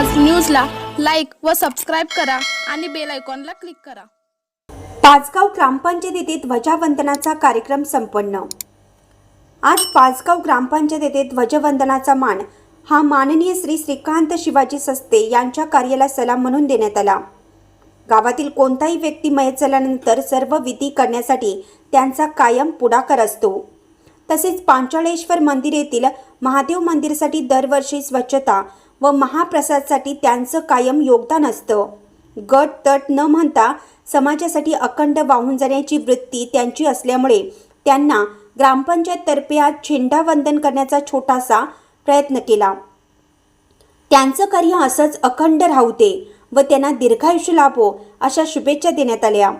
व सबस्क्राईब करा आणि बेल आयकॉनला क्लिक करा. पाचगाव ग्रामपंचायतीत ध्वजावंदनाचा कार्यक्रम संपन्न. आज पाचगाव ग्रामपंचायतीत ध्वजवंदनाचा मान हा माननीय श्री श्रीकांत शिवाजी सस्ते यांच्या कार्याला सलाम म्हणून देण्यात आला. गावातील कोणताही व्यक्ती मयत झाल्यानंतर सर्व विधी करण्यासाठी त्यांचा कायम पुढाकार असतो. तसेच पांचाळेश्वर मंदिर येथील महादेव मंदिरसाठी दरवर्षी स्वच्छता व महाप्रसादसाठी त्यांचं कायम योगदान असतं. गट तट न म्हणता समाजासाठी अखंड वाहून जाण्याची वृत्ती त्यांची असल्यामुळे त्यांना ग्रामपंचायततर्फे आज झेंडावंदन करण्याचा छोटासा प्रयत्न केला. त्यांचं कार्य असंच अखंड राहू दे व त्यांना दीर्घायुष्य लाभो अशा शुभेच्छा देण्यात आल्या.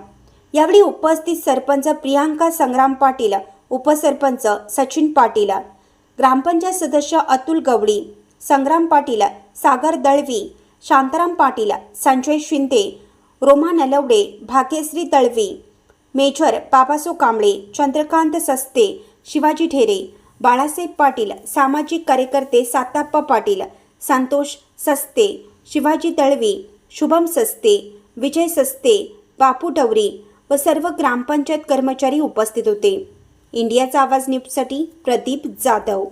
यावेळी उपस्थित सरपंच प्रियांका संग्राम पाटील उपसरपंच सचिन पाटील ग्रामपंचायत सदस्य अतुल गवडी संग्राम पाटील सागर दळवी शांताराम पाटील संजय शिंदे रोमा नलवडे भाग्यश्री दळवी मेजर बाबासो कांबळे चंद्रकांत सस्ते शिवाजी ढेरे बाळासाहेब पाटील सामाजिक कार्यकर्ते साताप्पा पाटील संतोष सस्ते शिवाजी दळवी शुभम सस्ते विजय सस्ते बापू डवरी व सर्व ग्रामपंचायत कर्मचारी उपस्थित होते. इंडियाचा आवाज न्यूजसाठी प्रदीप जाधव.